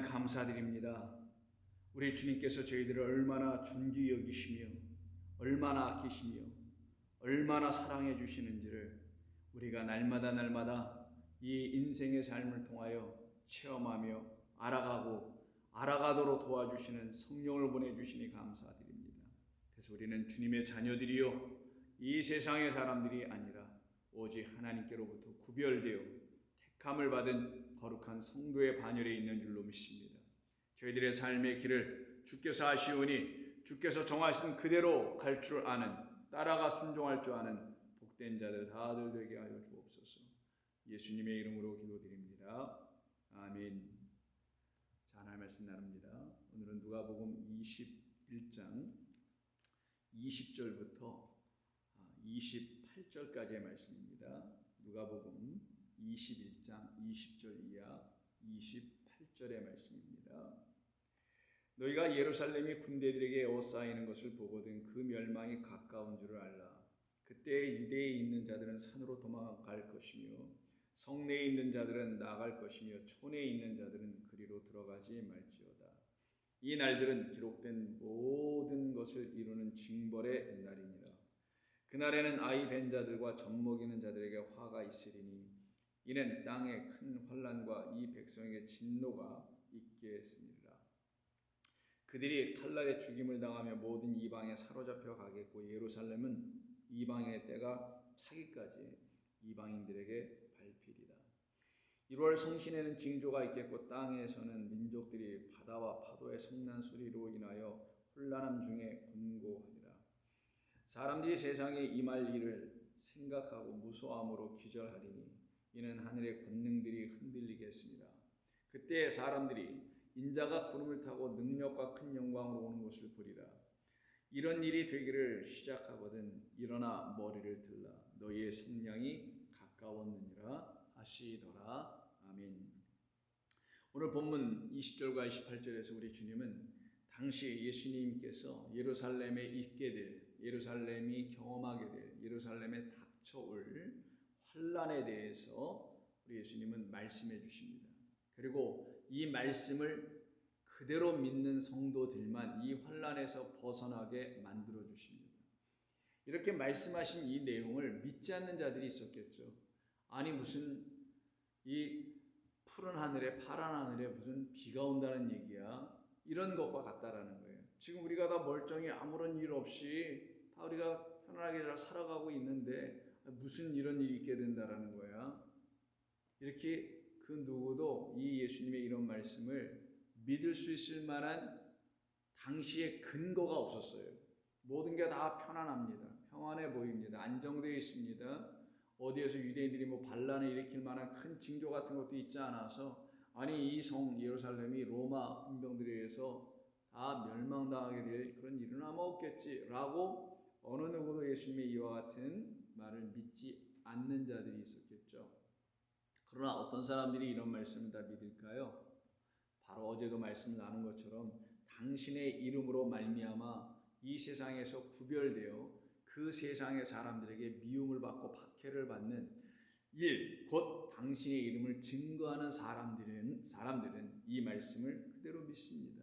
하나님 감사드립니다. 우리 주님께서 저희들을 얼마나 존귀 여기시며 얼마나 아끼시며 얼마나 사랑해 주시는지를 우리가 날마다 날마다 이 인생의 삶을 통하여 체험하며 알아가고 알아가도록 도와주시는 성령을 보내주시니 감사드립니다. 그래서 우리는 주님의 자녀들이요 이 세상의 사람들이 아니라 오직 하나님께로부터 구별되어 택함을 받은 거룩한 성도의 반열에 있는 줄로 믿습니다. 저희들의 삶의 길을 주께서 아시오니 주께서 정하신 그대로 갈 줄 아는 따라가 순종할 줄 아는 복된 자들 다들 되게 하여 주옵소서. 예수님의 이름으로 기도드립니다. 아멘. 자, 하나님 말씀 나눕니다. 오늘은 누가복음 21장 20절부터 28절까지의 말씀입니다. 누가복음 21장 20절 이하 28절의 말씀입니다. 너희가 예루살렘이 군대들에게 에워싸이는 것을 보거든 그 멸망이 가까운 줄을 알라. 그때 유대에 있는 자들은 산으로 도망갈 것이며 성내에 있는 자들은 나갈 것이며 촌에 있는 자들은 그리로 들어가지 말지어다. 이 날들은 기록된 모든 것을 이루는 징벌의 날이니라. 그날에는 아이 된 자들과 젖 먹이는 자들에게 화가 있으리니 이는 땅에 큰 환란과 이 백성에게 진노가 있겠습니다. 그들이 칼날에 죽임을 당하며 모든 이방에 사로잡혀 가겠고 예루살렘은 이방의 때가 차기까지 이방인들에게 밟히리라. 1월 성신에는 징조가 있겠고 땅에서는 민족들이 바다와 파도의 성난 소리로 인하여 혼란함 중에 곤고하리라. 사람들이 세상에 임할 일을 생각하고 무소함으로 기절하리니 이는 하늘의 권능들이 흔들리겠습니다. 그때 사람들이 인자가 구름을 타고 능력과 큰 영광으로 오는 것을 보리라. 이런 일이 되기를 시작하거든 일어나 머리를 들라 너희의 성량이 가까웠느니라 하시더라. 아멘. 오늘 본문 20절과 28절에서 우리 주님은 당시 예수님께서 예루살렘에 있게 될 예루살렘이 경험하게 될 예루살렘에 닥쳐올 환란에 대해서 우리 예수님은 말씀해 주십니다. 그리고 이 말씀을 그대로 믿는 성도들만 이 환란에서 벗어나게 만들어 주십니다. 이렇게 말씀하신 이 내용을 믿지 않는 자들이 있었겠죠. 아니 무슨 이 푸른 하늘에 파란 하늘에 무슨 비가 온다는 얘기야. 이런 것과 같다라는 거예요. 지금 우리가 다 멀쩡히 아무런 일 없이 다 우리가 편안하게 잘 살아가고 있는데 무슨 이런 일이 있게 된다라는 거야. 이렇게 그 누구도 이 예수님의 이런 말씀을 믿을 수 있을 만한 당시의 근거가 없었어요. 모든 게 다 편안합니다. 평안해 보입니다. 안정되어 있습니다. 어디에서 유대인들이 뭐 반란을 일으킬 만한 큰 징조 같은 것도 있지 않아서 아니 이 성 예루살렘이 로마 군병들에 의해서 다 멸망당하게 될 그런 일은 아마 없겠지라고 어느 누구도 예수님의 이와 같은 말을 믿지 않는 자들이 있었겠죠. 그러나 어떤 사람들이 이런 말씀을 다 믿을까요? 바로 어제도 말씀 나눈 것처럼 당신의 이름으로 말미암아 이 세상에서 구별되어 그 세상의 사람들에게 미움을 받고 박해를 받는 일, 곧 당신의 이름을 증거하는 사람들은 사람들은 이 말씀을 그대로 믿습니다.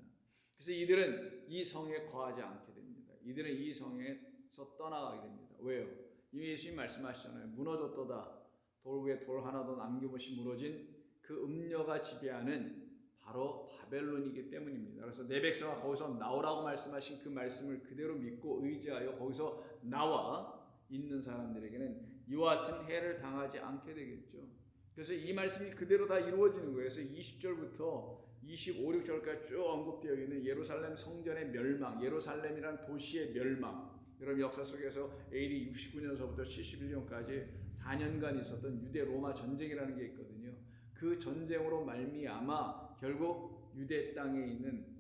그래서 이들은 이 성에 거하지 않게 됩니다. 이들은 이 성에서 떠나가게 됩니다. 왜요? 이미 예수님 말씀하셨잖아요. 무너졌도다. 돌 위에 돌 하나도 남김없이 무너진 그 음녀가 지배하는 바로 바벨론이기 때문입니다. 그래서 내 백성아 거기서 나오라고 말씀하신 그 말씀을 그대로 믿고 의지하여 거기서 나와 있는 사람들에게는 이와 같은 해를 당하지 않게 되겠죠. 그래서 이 말씀이 그대로 다 이루어지는 거예요. 그래서 20절부터 25, 6절까지 쭉 언급되어 있는 예루살렘 성전의 멸망, 예루살렘이란 도시의 멸망. 여러분 역사 속에서 AD 69년서부터 71년까지 4년간 있었던 유대 로마 전쟁이라는 게 있거든요. 그 전쟁으로 말미암아 결국 유대 땅에 있는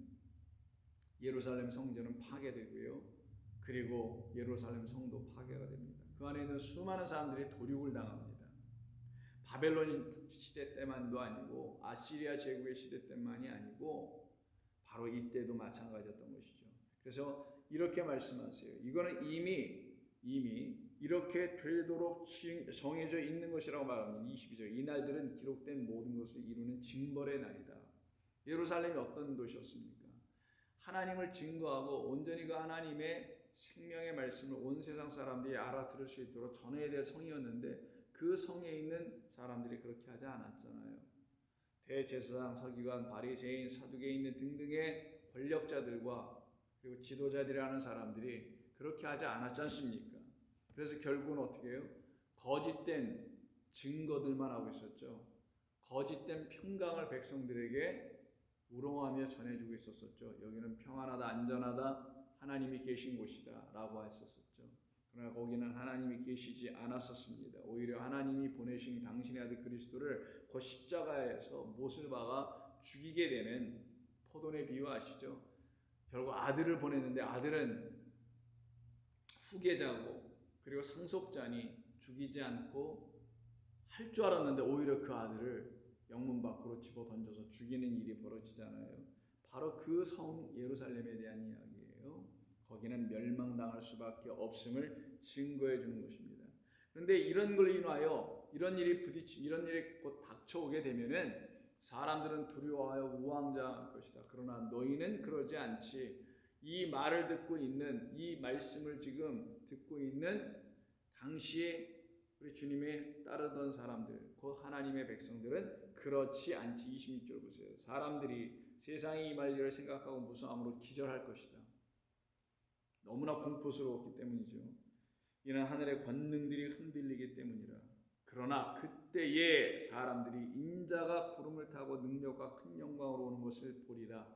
예루살렘 성전은 파괴되고요. 그리고 예루살렘 성도 파괴가 됩니다. 그 안에 있는 수많은 사람들이 도륙을 당합니다. 바벨론 시대 때만도 아니고 아시리아 제국의 시대 때만이 아니고 바로 이때도 마찬가지였던 것이죠. 그래서 이렇게 말씀하세요. 이거는 이미 이미 이렇게 되도록 정해져 있는 것이라고 말합니다. 22절. 이 날들은 기록된 모든 것을 이루는 징벌의 날이다. 예루살렘이 어떤 도시였습니까? 하나님을 증거하고 온전히 그 하나님의 생명의 말씀을 온 세상 사람들이 알아들을 수 있도록 전해야 될 성이었는데 그 성에 있는 사람들이 그렇게 하지 않았잖아요. 대제사장, 서기관, 바리새인, 사두개인 등등의 권력자들과 그리고 지도자들이라는 사람들이 그렇게 하지 않았지 않습니까? 그래서 결국은 어떻게 해요? 거짓된 증거들만 하고 있었죠. 거짓된 평강을 백성들에게 우롱하며 전해주고 있었었죠. 여기는 평안하다, 안전하다, 하나님이 계신 곳이다 라고 했었었죠. 그러나 거기는 하나님이 계시지 않았었습니다. 오히려 하나님이 보내신 당신의 아들 그리스도를 그 십자가에서 못을 박아 죽이게 되는 포도의 비유 아시죠? 결국 아들을 보냈는데 아들은 후계자고 그리고 상속자니 죽이지 않고 할 줄 알았는데 오히려 그 아들을 영문 밖으로 집어 던져서 죽이는 일이 벌어지잖아요. 바로 그 성 예루살렘에 대한 이야기예요. 거기는 멸망당할 수밖에 없음을 증거해 주는 것입니다. 그런데 이런 걸 인하여 이런 일이 부딪히 이런 일이 곧 닥쳐오게 되면은 사람들은 두려워하여 우왕좌왕할 것이다. 그러나 너희는 그러지 않지. 이 말을 듣고 있는 이 말씀을 지금 듣고 있는 당시에 우리 주님의 따르던 사람들, 그 하나님의 백성들은 그렇지 않지. 26절 보세요. 사람들이 세상이 임할 일을 생각하고 무서함으로 기절할 것이다. 너무나 공포스러웠기 때문이죠. 이는 하늘의 권능들이 흔들리기 때문이라. 그러나 그때에 사람들이 인자가 구름을 타고 능력과 큰 영광으로 오는 것을 보리라.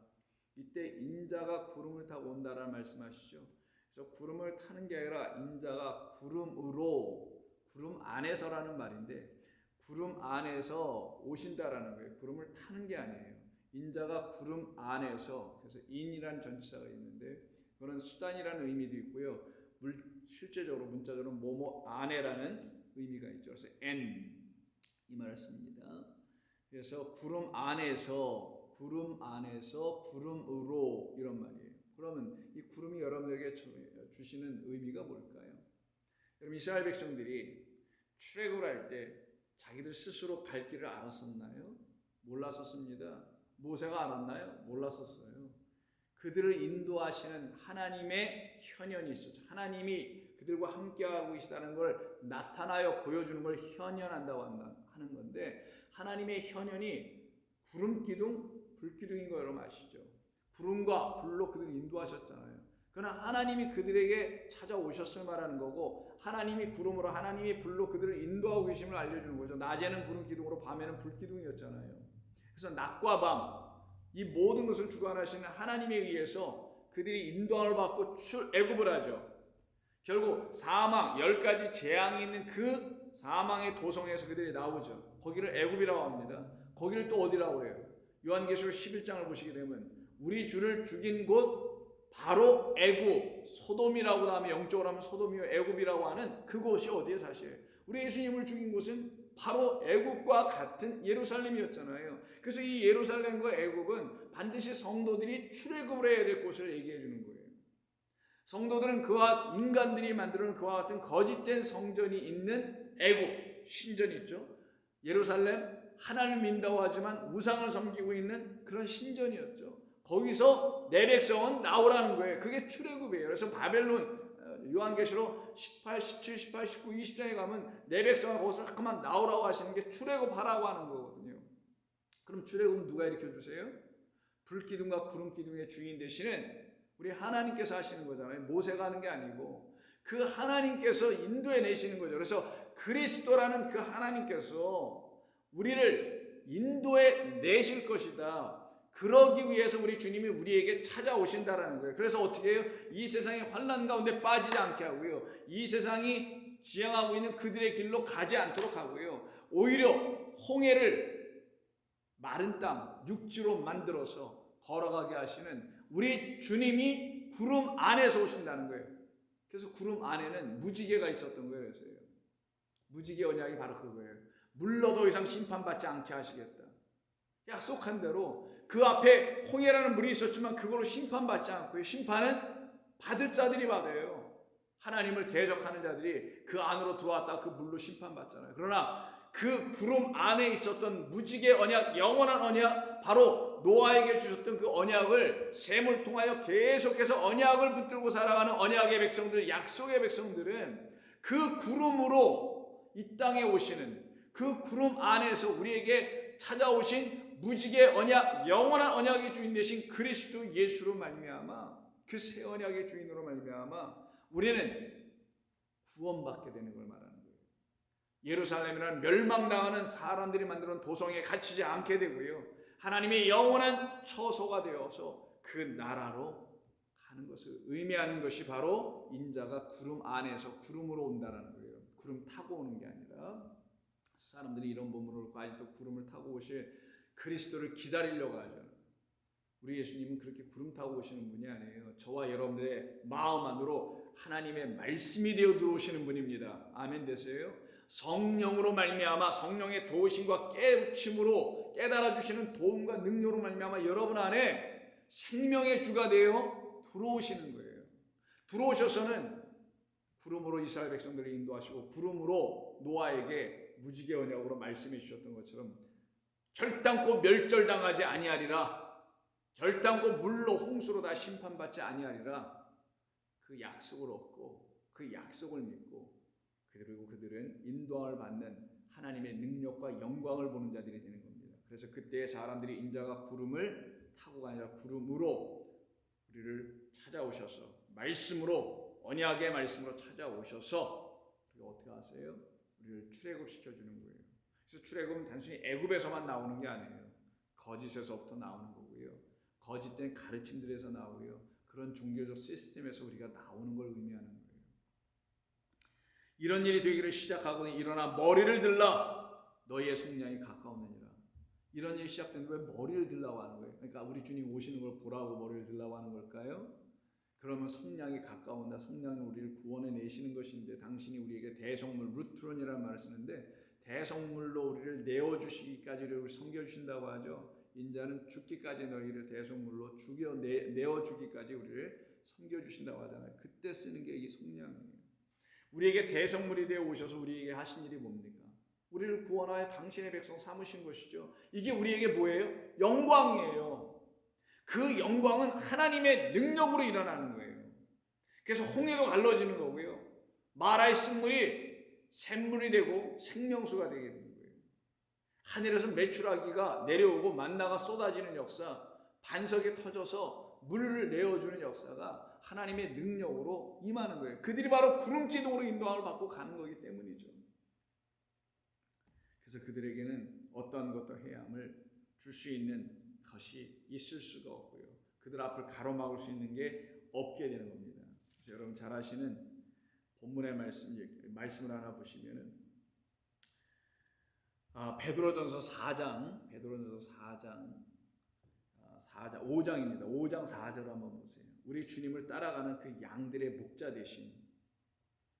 이때 인자가 구름을 타고 온다라는 말씀하시죠. 그래서 구름을 타는 게 아니라 인자가 구름으로 구름 안에서라는 말인데 구름 안에서 오신다라는 거예요. 구름을 타는 게 아니에요. 인자가 구름 안에서 그래서 인이라는 전치사가 있는데 그거는 수단이라는 의미도 있고요. 물, 실제적으로 문자적으로 뭐뭐 안에라는 의미가 있죠. 그래서 n 이 말을 씁니다. 그래서 구름 안에서 구름 안에서 구름으로 이런 말이에요. 그러면 이 구름이 여러분에게 주시는 의미가 뭘까요? 여러분 이스라엘 백성들이 출애굽을 할 때 자기들 스스로 갈 길을 알았었나요? 몰랐었습니다. 모세가 알았나요? 몰랐었어요. 그들을 인도하시는 하나님의 현현이 있었죠. 하나님이 그들과 함께하고 계시다는 걸 나타나여 보여주는 걸 현현한다고 하는 건데 하나님의 현현이 구름 기둥, 불 기둥인 거 여러분 아시죠? 구름과 불로 그들을 인도하셨잖아요. 그러나 하나님이 그들에게 찾아오셨을 말하는 거고 하나님이 구름으로 하나님이 불로 그들을 인도하고 계심을 알려주는 거죠. 낮에는 구름 기둥으로 밤에는 불 기둥이었잖아요. 그래서 낮과 밤 이 모든 것을 주관하시는 하나님에 의해서 그들이 인도함을 받고 출애굽을 하죠. 결국 사망 열 가지 재앙이 있는 그 사망의 도성에서 그들이 나오죠. 거기를 애굽이라고 합니다. 거기를 또 어디라고 해요? 요한계시록 11장을 보시게 되면 우리 주를 죽인 곳 바로 애굽, 소돔이라고 하면 영적으로 하면 소돔이요 애굽이라고 하는 그곳이 어디에 사실 우리 예수님을 죽인 곳은 바로 애굽과 같은 예루살렘이었잖아요. 그래서 이 예루살렘과 애굽은 반드시 성도들이 출애굽을 해야 될 곳을 얘기해 주는 거예요. 성도들은 그와 인간들이 만드는 그와 같은 거짓된 성전이 있는 애굽 신전이 있죠. 예루살렘 하나님 민다고 하지만 우상을 섬기고 있는 그런 신전이었죠. 거기서 내 백성은 나오라는 거예요. 그게 출애굽이에요. 그래서 바벨론 요한계시록 18, 17, 18, 19, 20장에 가면 내 백성아 거기서 그만 나오라고 하시는 게 출애굽하라고 하는 거거든요. 그럼 출애굽은 누가 일으켜 주세요? 불기둥과 구름기둥의 주인 되시는 우리 하나님께서 하시는 거잖아요. 모세가 하는 게 아니고 그 하나님께서 인도해 내시는 거죠. 그래서 그리스도라는 그 하나님께서 우리를 인도해 내실 것이다. 그러기 위해서 우리 주님이 우리에게 찾아오신다라는 거예요. 그래서 어떻게 해요? 이 세상의 환란 가운데 빠지지 않게 하고요. 이 세상이 지향하고 있는 그들의 길로 가지 않도록 하고요. 오히려 홍해를 마른 땅, 육지로 만들어서 걸어가게 하시는 우리 주님이 구름 안에서 오신다는 거예요. 그래서 구름 안에는 무지개가 있었던 거예요. 그래서요. 무지개 언약이 바로 그거예요. 물러 더 이상 심판받지 않게 하시겠다. 약속한 대로 그 앞에 홍해라는 물이 있었지만 그걸로 심판받지 않고요. 심판은 받을 자들이 받아요. 하나님을 대적하는 자들이 그 안으로 들어왔다 그 물로 심판받잖아요. 그러나 그 구름 안에 있었던 무지개 언약, 영원한 언약, 바로 노아에게 주셨던 그 언약을 셈을 통하여 계속해서 언약을 붙들고 살아가는 언약의 백성들, 약속의 백성들은 그 구름으로 이 땅에 오시는 그 구름 안에서 우리에게 찾아오신 무지개 언약, 영원한 언약의 주인 되신 그리스도 예수로 말미암아 그 새 언약의 주인으로 말미암아 우리는 구원받게 되는 걸거 예루살렘이라는 멸망당하는 사람들이 만드는 도성에 갇히지 않게 되고요. 하나님의 영원한 처소가 되어서 그 나라로 가는 것을 의미하는 것이 바로 인자가 구름 안에서 구름으로 온다라는 거예요. 구름 타고 오는 게 아니라 사람들이 이런 본문을 갖고 아직도 구름을 타고 오실 그리스도를 기다리려고 하죠. 우리 예수님은 그렇게 구름 타고 오시는 분이 아니에요. 저와 여러분들의 마음 안으로 하나님의 말씀이 되어 들어오시는 분입니다. 아멘 되세요? 성령으로 말미암아 성령의 도우심과 깨우침으로 깨달아 주시는 도움과 능력으로 말미암아 여러분 안에 생명의 주가 되어 들어오시는 거예요. 들어오셔서는 구름으로 이스라엘 백성들을 인도하시고 구름으로 노아에게 무지개 언약으로 말씀해 주셨던 것처럼 결단코 멸절당하지 아니하리라. 결단코 물로 홍수로 다 심판받지 아니하리라. 그 약속을 얻고 그 약속을 믿고 그리고 그들은 인도함을 받는 하나님의 능력과 영광을 보는 자들이 되는 겁니다. 그래서 그때 사람들이 인자가 구름을 타고가 아니라 구름으로 우리를 찾아오셔서 말씀으로 언약의 말씀으로 찾아오셔서 우리가 어떻게 하세요? 우리를 출애굽 시켜 주는 거예요. 그래서 출애굽은 단순히 애굽에서만 나오는 게 아니에요. 거짓에서부터 나오는 거고요. 거짓된 가르침들에서 나오고요. 그런 종교적 시스템에서 우리가 나오는 걸 의미하는 거예요. 이런 일이 되기를 시작하고 일어나 머리를 들라 너희의 속량이 가까웠느니라. 이런 일이 시작되는데 왜 머리를 들라고 하는 거예요? 그러니까 우리 주님 오시는 걸 보라고 머리를 들라고 하는 걸까요? 그러면 속량이 가까운다. 속량이 우리를 구원해 내시는 것인데 당신이 우리에게 대성물 루트론이라는 말을 쓰는데 대성물로 우리를 내어 주시기까지 우리를 섬겨 주신다고 하죠. 인자는 죽기까지 너희를 대성물로 죽여 내, 내어 주기까지 우리를 섬겨 주신다고 하잖아요. 그때 쓰는 게이 속량이에요. 우리에게 대성물이 되어 오셔서 우리에게 하신 일이 뭡니까? 우리를 구원하여 당신의 백성 삼으신 것이죠. 이게 우리에게 뭐예요? 영광이에요. 그 영광은 하나님의 능력으로 일어나는 거예요. 그래서 홍해도 갈라지는 거고요. 마라의 쓴물이 샘물이 되고 생명수가 되게 되는 거예요. 하늘에서 메추라기가 내려오고 만나가 쏟아지는 역사, 반석에 터져서 물을 내어주는 역사가 하나님의 능력으로 임하는 거예요. 그들이 바로 구름 기둥으로 인도함을 받고 가는 거기 때문이죠. 그래서 그들에게는 어떤 것도 해함을 줄 수 있는 것이 있을 수가 없고요. 그들 앞을 가로막을 수 있는 게 없게 되는 겁니다. 그래서 여러분 잘 아시는 본문의 말씀 말씀을 하나 보시면은 아, 베드로전서 4장 베드로전서 4장 4장 5장입니다. 5장 4절 한번 보세요. 우리 주님을 따라가는 그 양들의 목자 대신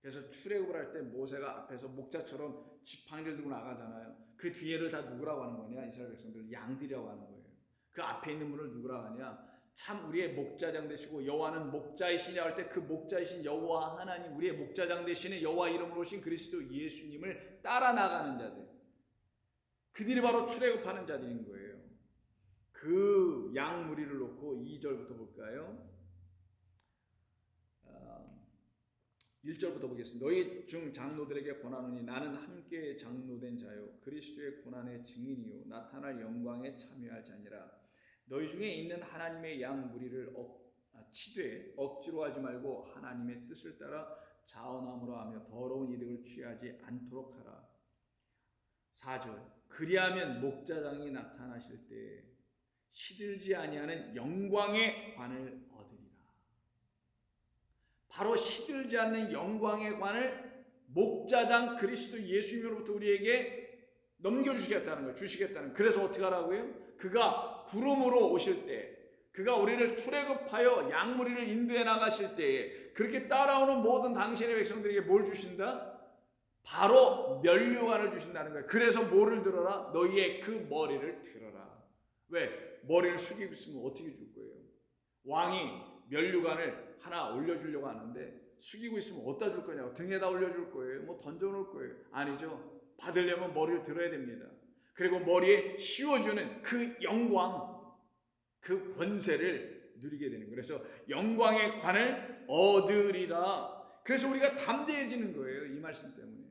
그래서 출애굽을 할 때 모세가 앞에서 목자처럼 지팡이를 들고 나가잖아요. 그 뒤에를 다 누구라고 하는 거냐? 이스라엘 백성들 양들이라고 하는 거예요. 그 앞에 있는 분을 누구라고 하냐? 참 우리의 목자장 되시고 여호와는 목자이시냐 할 때 그 목자이신 여호와 하나님 우리의 목자장 되시는 여호와 이름으로 오신 그리스도 예수님을 따라 나가는 자들. 그들이 바로 출애굽하는 자들인 거예요. 그 양 무리를 놓고 2절부터 볼까요? 1절부터 보겠습니다. 너희 중 장로들에게 권하노니 나는 함께 장로된 자요 그리스도의 고난의 증인이요 나타날 영광에 참여할 자니라. 너희 중에 있는 하나님의 양 무리를 억, 아, 치되 억지로 하지 말고 하나님의 뜻을 따라 자원함으로 하며 더러운 이득을 취하지 않도록 하라. 4절 그리하면 목자장이 나타나실 때 시들지 아니하는 영광의 관을 얻으리라. 바로 시들지 않는 영광의 관을 목자장 그리스도 예수님으로부터 우리에게 넘겨주시겠다는 거예요. 주시겠다는. 그래서 어떻게 하라고요? 그가 구름으로 오실 때, 그가 우리를 출애굽하여 양무리를 인도해 나가실 때에 그렇게 따라오는 모든 당신의 백성들에게 뭘 주신다? 바로 면류관을 주신다는 거예요. 그래서 뭐를 들어라? 너희의 그 머리를 들어라. 왜? 머리를 숙이고 있으면 어떻게 줄 거예요? 왕이 면류관을 하나 올려주려고 하는데 숙이고 있으면 어디다 줄 거냐고 등에다 올려줄 거예요. 뭐 던져놓을 거예요. 아니죠. 받으려면 머리를 들어야 됩니다. 그리고 머리에 씌워주는 그 영광, 그 권세를 누리게 되는 거예요. 그래서 영광의 관을 얻으리라. 그래서 우리가 담대해지는 거예요. 이 말씀 때문에.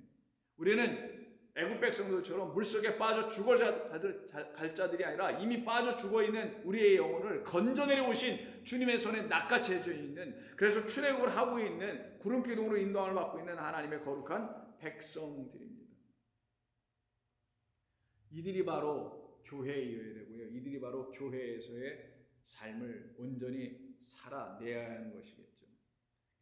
우리는 애굽 백성들처럼 물속에 빠져 죽어 갈 자들이 아니라 이미 빠져 죽어 있는 우리의 영혼을 건져내려 오신 주님의 손에 낚아채져 있는 그래서 출애굽을 하고 있는 구름 기둥으로 인도함을 받고 있는 하나님의 거룩한 백성들입니다. 이들이 바로 교회이어야 되고요. 이들이 바로 교회에서의 삶을 온전히 살아내야 하는 것이겠죠.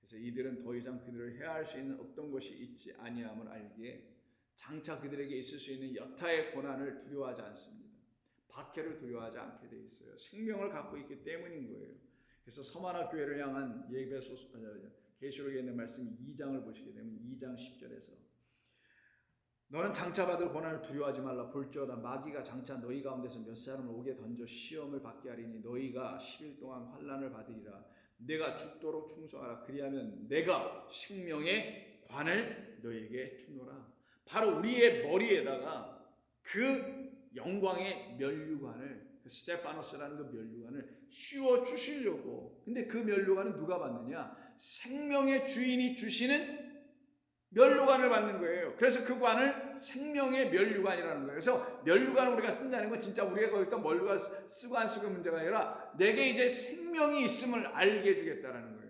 그래서 이들은 더 이상 그들을 해할 수 있는 어떤 것이 있지 아니함을 알기에 장차 그들에게 있을 수 있는 여타의 고난을 두려워하지 않습니다. 박해를 두려워하지 않게 돼 있어요. 생명을 갖고 있기 때문인 거예요. 그래서 서마나 교회를 향한 예배소 계시록에 있는 말씀 2장을 보시게 되면 2장 10절에서 너는 장차 받을 고난을 두려워하지 말라 볼지어다 마귀가 장차 너희 가운데서 몇 사람을 오게 던져 시험을 받게 하리니 너희가 10일 동안 환란을 받으리라 내가 죽도록 충성하라 그리하면 내가 생명의 관을 너희에게 주노라 바로 우리의 머리에다가 그 영광의 면류관을 그 스테파노스라는 그 면류관을 씌워 주시려고. 근데 그 면류관은 누가 받느냐? 생명의 주인이 주시는 면류관을 받는 거예요. 그래서 그 관을 생명의 면류관이라는 거예요. 그래서 면류관을 우리가 쓴다는 건 진짜 우리가 거기다 면류관 쓰고 안 쓰고 문제가 아니라 내게 이제 생명이 있음을 알게 해주겠다라는 거예요.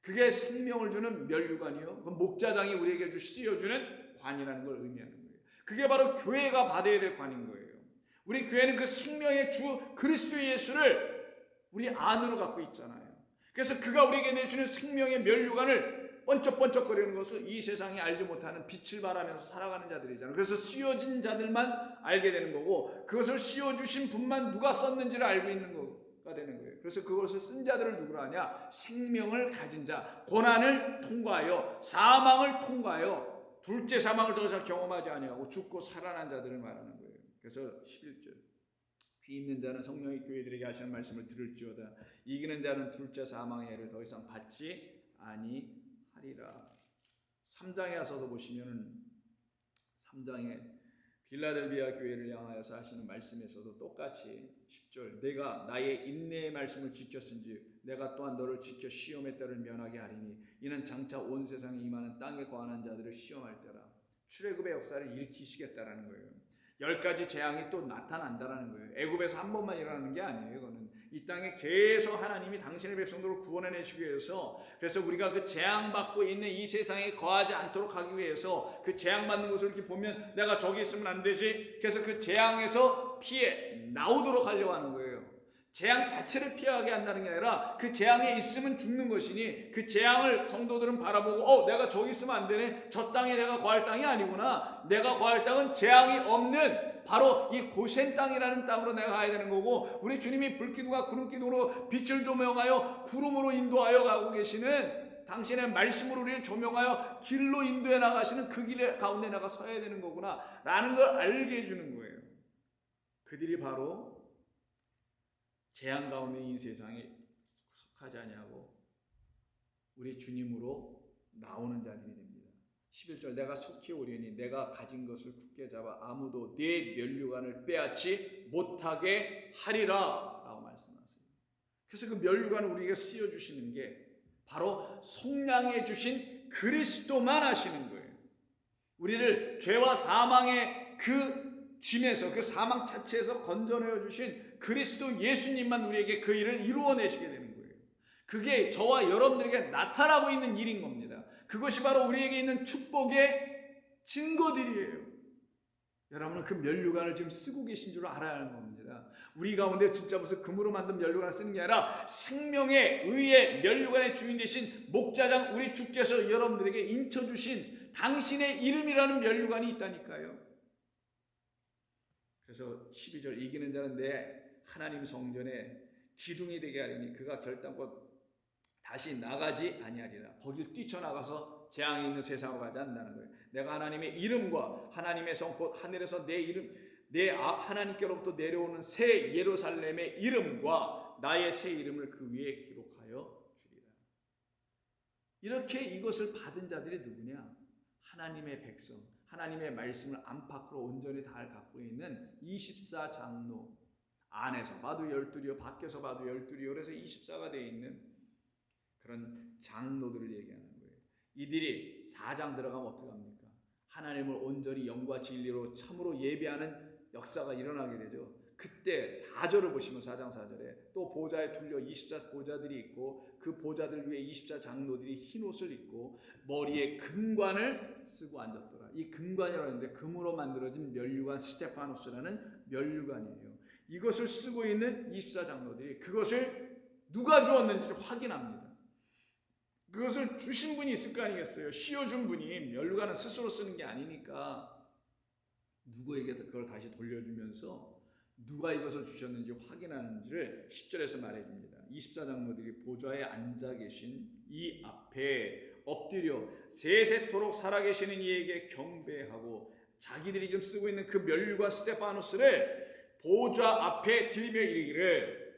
그게 생명을 주는 면류관이요. 그 목자장이 우리에게 쓰여주는 관이라는 걸 의미하는 거예요. 그게 바로 교회가 받아야 될 관인 거예요. 우리 교회는 그 생명의 주 그리스도 예수를 우리 안으로 갖고 있잖아요. 그래서 그가 우리에게 내주는 생명의 면류관을 번쩍번쩍거리는 것을 이 세상이 알지 못하는 빛을 발하면서 살아가는 자들이잖아요. 그래서 씌워진 자들만 알게 되는 거고 그것을 씌워주신 분만 누가 썼는지를 알고 있는 거가 되는 거예요. 그래서 그것을 쓴 자들을 누구로 하냐? 생명을 가진 자, 고난을 통과하여 사망을 통과하여 둘째 사망을 더 이상 경험하지 아니하고 죽고 살아난 자들을 말하는 거예요. 그래서 11절 귀 있는 자는 성령이 교회들에게 하시는 말씀을 들을지어다 이기는 자는 둘째 사망의 해를 더 이상 받지 아니하리라. 3장에 와서도 보시면은 3장에 빌라델비아 교회를 향하여서 하시는 말씀에서도 똑같이 10절 내가 나의 인내의 말씀을 지켰은지 내가 또한 너를 지켜 시험의 때를 면하게 하리니 이는 장차 온 세상에 임하는 땅에 거하는 자들을 시험할 때라 출애굽의 역사를 일으키시겠다라는 거예요. 열 가지 재앙이 또 나타난다라는 거예요. 애굽에서 한 번만 일어나는 게 아니에요. 이거는 이 땅에 계속 하나님이 당신의 백성들을 구원해 내시기 위해서 그래서 우리가 그 재앙 받고 있는 이 세상에 거하지 않도록 하기 위해서 그 재앙 받는 것을 이렇게 보면 내가 저기 있으면 안 되지. 그래서 그 재앙에서 피해 나오도록 하려고 하는 거예요. 재앙 자체를 피하게 한다는 게 아니라 그 재앙에 있으면 죽는 것이니 그 재앙을 성도들은 바라보고 어 내가 저기 있으면 안 되네. 저 땅에 내가 거할 땅이 아니구나. 내가 거할 땅은 재앙이 없는 바로 이 고센 땅이라는 땅으로 내가 가야 되는 거고 우리 주님이 불기둥과 구름기둥으로 빛을 조명하여 구름으로 인도하여 가고 계시는 당신의 말씀으로 우리를 조명하여 길로 인도해 나가시는 그 길 가운데 내가 서야 되는 거구나 라는 걸 알게 해주는 거예요. 그들이 바로 재앙 가운데 이 세상에 속하지 아니하고 우리 주님으로 나오는 자들이 됩니다. 11절 내가 속히 오려니 내가 가진 것을 굳게 잡아 아무도 내 면류관을 빼앗지 못하게 하리라 라고 말씀하세요. 그래서 그 면류관을 우리에게 씌워 주시는 게 바로 속량해 주신 그리스도만 하시는 거예요. 우리를 죄와 사망의 그 짐에서 그 사망 자체에서 건져내어 주신 그리스도 예수님만 우리에게 그 일을 이루어내시게 되는 거예요. 그게 저와 여러분들에게 나타나고 있는 일인 겁니다. 그것이 바로 우리에게 있는 축복의 증거들이에요. 여러분은 그 면류관을 지금 쓰고 계신 줄 알아야 하는 겁니다. 우리 가운데 진짜 무슨 금으로 만든 면류관을 쓰는 게 아니라 생명의 의의 면류관의 주인 되신 목자장 우리 주께서 여러분들에게 인쳐주신 당신의 이름이라는 면류관이 있다니까요. 그래서 12절 이기는 자는 내 하나님 성전에 기둥이 되게 하리니 그가 결단코 다시 나가지 아니하리라. 거길 뛰쳐나가서 재앙이 있는 세상으로 가지 않는다는 거예요. 내가 하나님의 이름과 하나님의 성, 곧 하늘에서 내 이름, 내 하나님께로부터 내려오는 새 예루살렘의 이름과 나의 새 이름을 그 위에 기록하여 주리라. 이렇게 이것을 받은 자들이 누구냐? 하나님의 백성, 하나님의 말씀을 안팎으로 온전히 다 갖고 있는 24장로 안에서 봐도 열둘이요 밖에서 봐도 열둘이요 그래서 24가 되어 있는 그런 장로들을 얘기하는 거예요. 이들이 사장 들어가면 어떻게 합니까? 하나님을 온전히 영과 진리로 참으로 예배하는 역사가 일어나게 되죠. 그때 4절을 보시면 4장 4절에 또 보좌에 둘려 24 보좌들이 있고 그 보좌들 위에 24 장로들이 흰 옷을 입고 머리에 금관을 쓰고 앉았더라. 이 금관이라고 하는데 금으로 만들어진 멸류관 스테파노스라는 멸류관이에요. 이것을 쓰고 있는 24 장로들이 그것을 누가 주었는지를 확인합니다. 그것을 주신 분이 있을 거 아니겠어요? 씌워준 분이 멸류관은 스스로 쓰는 게 아니니까 누구에게 그걸 다시 돌려주면서 누가 이것을 주셨는지 확인하는지를 10절에서 말해줍니다. 24장로들이 보좌에 앉아 계신 이 앞에 엎드려 세세토록 살아계시는 이에게 경배하고 자기들이 지금 쓰고 있는 그 멸류관 스테파노스를 보좌 앞에 들이며 이르기를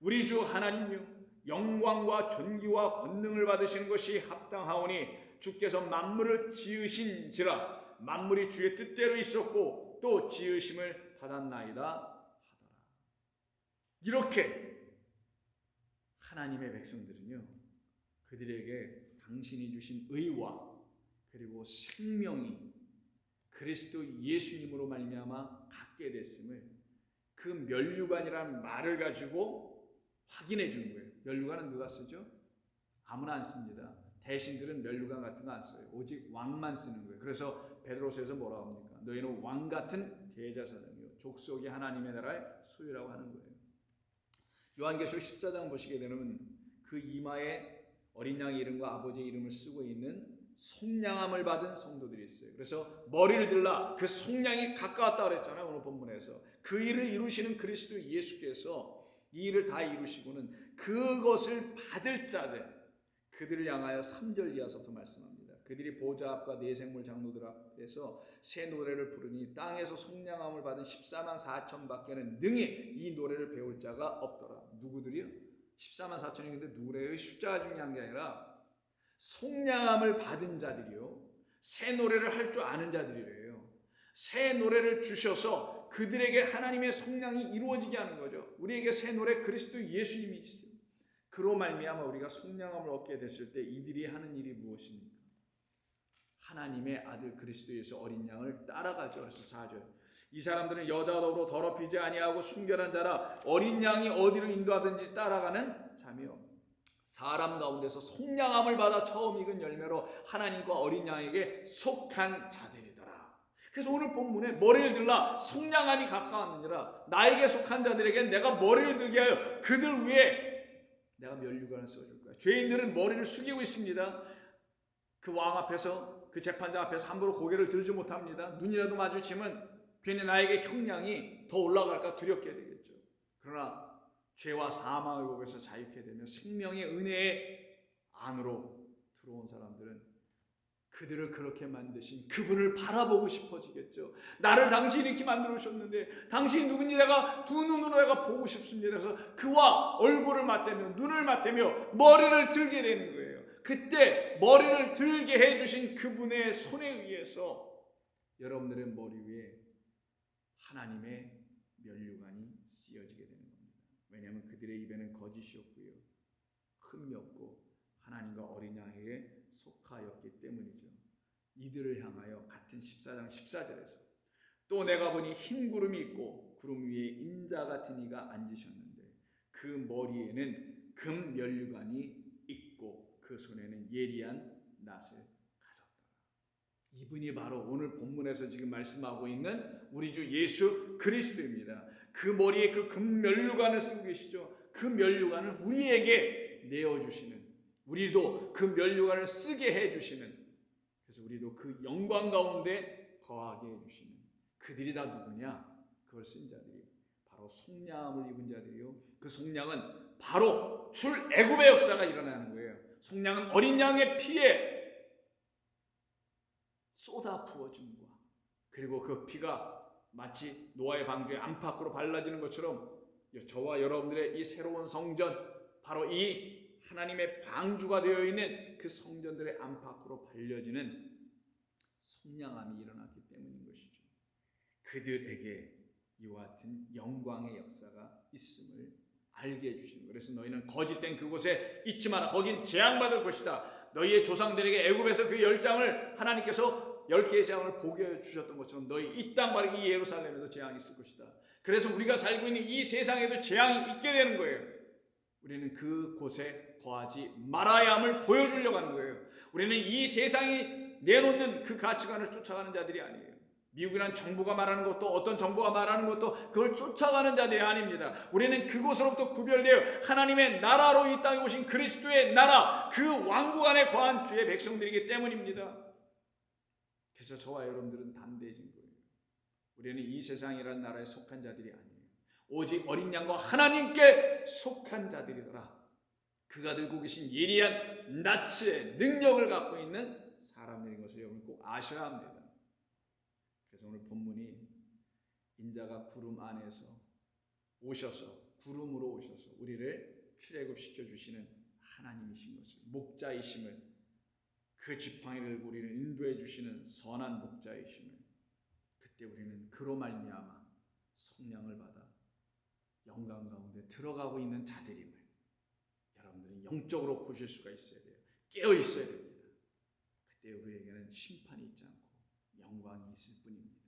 우리 주 하나님이여 영광과 존귀와 권능을 받으시는 것이 합당하오니 주께서 만물을 지으신지라 만물이 주의 뜻대로 있었고 또 지으심을 받았나이다 하더라. 이렇게 하나님의 백성들은요 그들에게 당신이 주신 의와 그리고 생명이 그리스도 예수님으로 말미암아 갖게 됐음을 그 멸류관이라는 말을 가지고 확인해 주는 거예요. 멸류관은 누가 쓰죠? 아무나 안 씁니다. 대신들은 멸류관 같은 거 안 써요. 오직 왕만 쓰는 거예요. 그래서 베드로서에서 뭐라고 합니까? 너희는 왕 같은 대제사장이요 족속이 하나님의 나라의 소유라고 하는 거예요. 요한계시록 14장 보시게 되면 그 이마에 어린 양의 이름과 아버지의 이름을 쓰고 있는 속량함을 받은 성도들이 있어요. 그래서 머리를 들라 그 속량이 가까웠다 그랬잖아요. 오늘 본문에서 그 일을 이루시는 그리스도 예수께서 이 일을 다 이루시고는 그것을 받을 자들 그들을 향하여 3절 이하서부터 말씀합니다. 그들이 보좌 앞과 네 생물 장로들 앞에서 새 노래를 부르니 땅에서 속량함을 받은 14만 4천 밖에는 능히 이 노래를 배울 자가 없더라. 누구들이요? 14만 4천이 근데 누구래요? 숫자가 중요한 게 아니라 속량함을 받은 자들이요. 새 노래를 할 줄 아는 자들이래요. 새 노래를 주셔서 그들에게 하나님의 속량이 이루어지게 하는 거죠. 우리에게 새 노래 그리스도 예수님이시죠. 그로 말미암아 우리가 속량함을 얻게 됐을 때 이들이 하는 일이 무엇입니까? 하나님의 아들 그리스도 예수 어린 양을 따라가죠. 그래서 4절. 이 사람들은 여자더러 더럽히지 아니하고 순결한 자라 어린 양이 어디로 인도하든지 따라가는 자며 사람 가운데서 속량함을 받아 처음 익은 열매로 하나님과 어린 양에게 속한 자들이더라. 그래서 오늘 본문에 머리를 들라 속량함이 가까웠느니라 나에게 속한 자들에게 내가 머리를 들게 하여 그들 위에 내가 멸류관을 써줄 거야. 죄인들은 머리를 숙이고 있습니다. 그 왕 앞에서 그 재판장 앞에서 함부로 고개를 들지 못합니다. 눈이라도 마주치면 괜히 나에게 형량이 더 올라갈까 두렵게 되겠죠. 그러나 죄와 사망의 법에서 자유케 되면 생명의 은혜의 안으로 들어온 사람들은 그들을 그렇게 만드신 그분을 바라보고 싶어지겠죠. 나를 당신이 이렇게 만들어 주셨는데 당신이 누군지 내가 두 눈으로 내가 보고 싶습니다. 그래서 그와 얼굴을 맞대며 눈을 맞대며 머리를 들게 되는 거예요. 그때 머리를 들게 해 주신 그분의 손에 의해서 여러분들의 머리 위에 하나님의 면류관이 쓰여지게 되는 겁니다. 왜냐하면 그들의 입에는 거짓이었고요. 흠이 없고 하나님과 어린 양에게 속하였기 때문이죠. 이들을 향하여 같은 14장 14절에서 또 내가 보니 흰 구름이 있고 구름 위에 인자 같은 이가 앉으셨는데 그 머리에는 금 면류관이 그 손에는 예리한 낫을 가졌더라. 이분이 바로 오늘 본문에서 지금 말씀하고 있는 우리 주 예수 그리스도입니다. 그 머리에 그금 면류관을 쓰고 계시죠. 그 면류관을 우리에게 내어 주시는 우리도 그 면류관을 쓰게 해 주시는 그래서 우리도 그 영광 가운데 거하게 해 주시는 그들이 다 누구냐? 그걸 쓴 자들이 바로 속량함을 입은 자들이요. 그 속량은 바로 출 애굽의 역사가 일어나는 거예요. 속량은 어린 양의 피에 쏟아 부어짐과 그리고 그 피가 마치 노아의 방주에 안팎으로 발라지는 것처럼 저와 여러분들의 이 새로운 성전 바로 이 하나님의 방주가 되어 있는 그 성전들의 안팎으로 발려지는 속량함이 일어났기 때문인 것이죠. 그들에게 이와 같은 영광의 역사가 있음을 알게 해주시는 거예요. 그래서 너희는 거짓된 그곳에 있지 마라. 거긴 재앙받을 것이다. 너희의 조상들에게 애굽에서 그 열 장을 하나님께서 열 개의 재앙을 보게 주셨던 것처럼 너희 이 땅 바로 이 예루살렘에도 재앙이 있을 것이다. 그래서 우리가 살고 있는 이 세상에도 재앙이 있게 되는 거예요. 우리는 그 곳에 거하지 말아야 함을 보여주려고 하는 거예요. 우리는 이 세상이 내놓는 그 가치관을 쫓아가는 자들이 아니에요. 미국이란 정부가 말하는 것도 어떤 정부가 말하는 것도 그걸 쫓아가는 자들이 아닙니다. 우리는 그곳으로부터 구별되어 하나님의 나라로 이 땅에 오신 그리스도의 나라 그 왕국 안에 거한 주의 백성들이기 때문입니다. 그래서 저와 여러분들은 담대해진 거예요. 우리는 이 세상이라는 나라에 속한 자들이 아니에요. 오직 어린 양과 하나님께 속한 자들이더라. 그가 들고 계신 예리한 낯의 능력을 갖고 있는 사람들인 것을 여러분 꼭 아셔야 합니다. 그래서 오늘 본문이 인자가 구름 안에서 오셔서 구름으로 오셔서 우리를 출애굽시켜 주시는 하나님이신 것을 목자이심을 그 지팡이를 우리를 인도해 주시는 선한 목자이심을 그때 우리는 그로 말미암아 속량을 받아 영광 가운데 들어가고 있는 자들임을 여러분들이 영적으로 보실 수가 있어야 돼요. 깨어 있어야 됩니다. 그때 우리에게는 심판이 않고 영광이 있을 뿐입니다.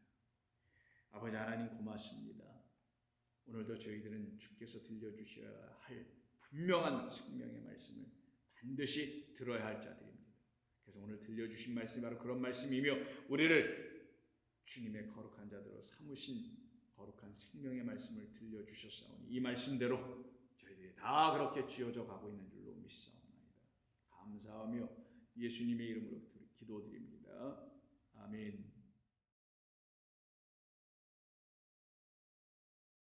아버지 하나님 고맙습니다. 오늘도 저희들은 주께서 들려주셔야 할 분명한 생명의 말씀을 반드시 들어야 할 자들입니다. 그래서 오늘 들려주신 말씀이 바로 그런 말씀이며 우리를 주님의 거룩한 자들로 삼으신 거룩한 생명의 말씀을 들려주셨사오니 이 말씀대로 저희들이 다 그렇게 지어져 가고 있는 줄로 믿사옵나이다. 감사하며 예수님의 이름으로 I mean,